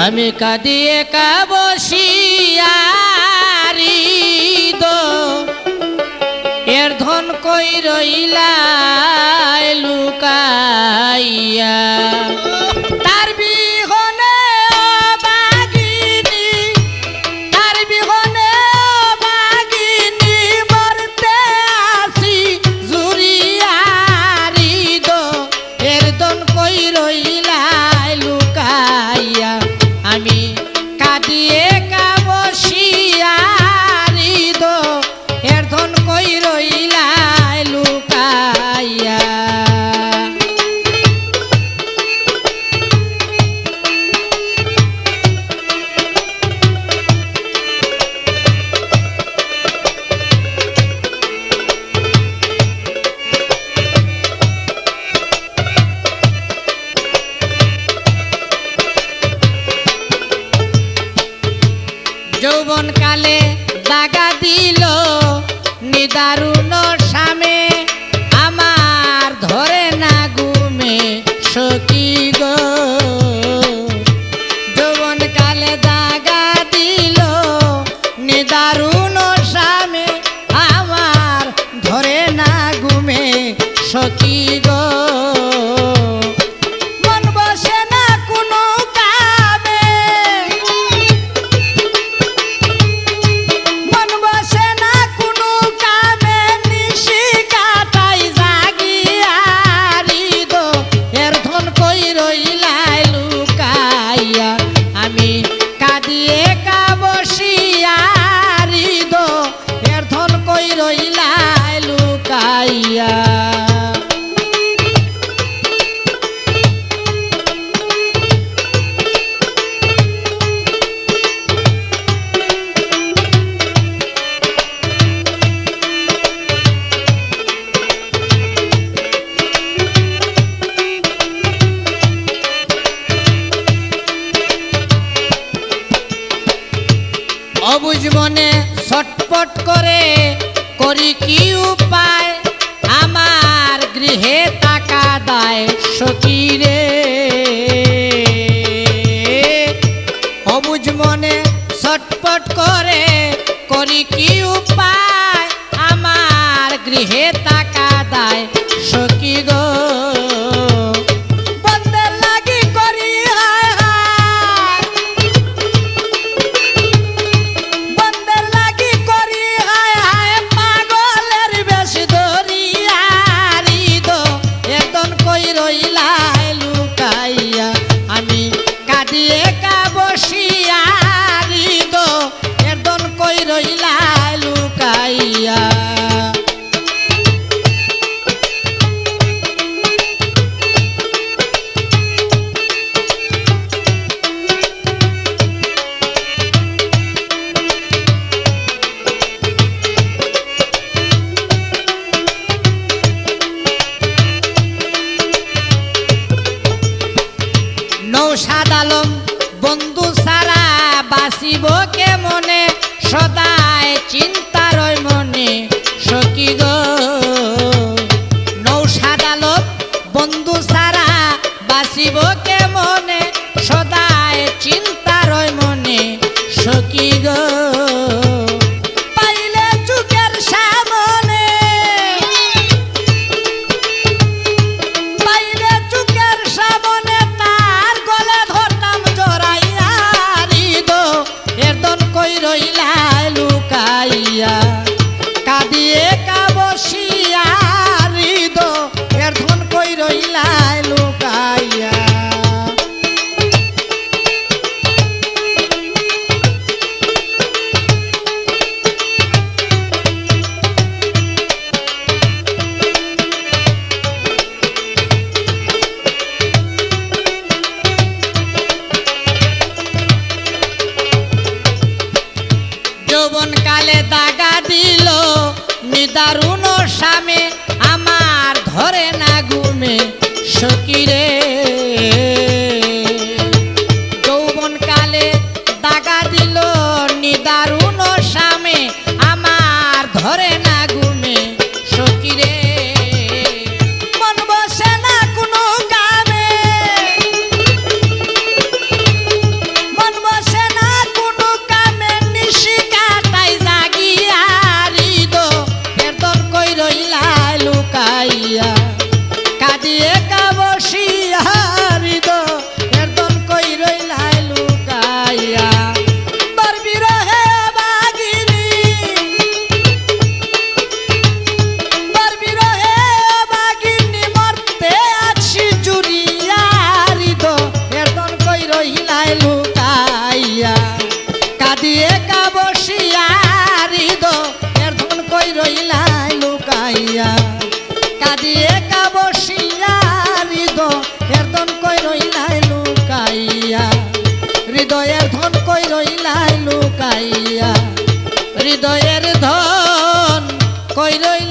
আমি কাঁদিয়ে কাবসিয়ারি দো এর ধন কই রইলা? গালে দাগা দিল নিদারু অবুজ মনে ছটপট করে করি কি উপায়? আমার গৃহে টাকা দেয় সখীরে। সাদালম বন্ধু সারা বাসিব কেমনে? সদায় চিন্তা দারুণ স্বামী। হৃদয়ের ধন কই রইলাই লুকাইয়া? হৃদয়ের ধন কই রইলা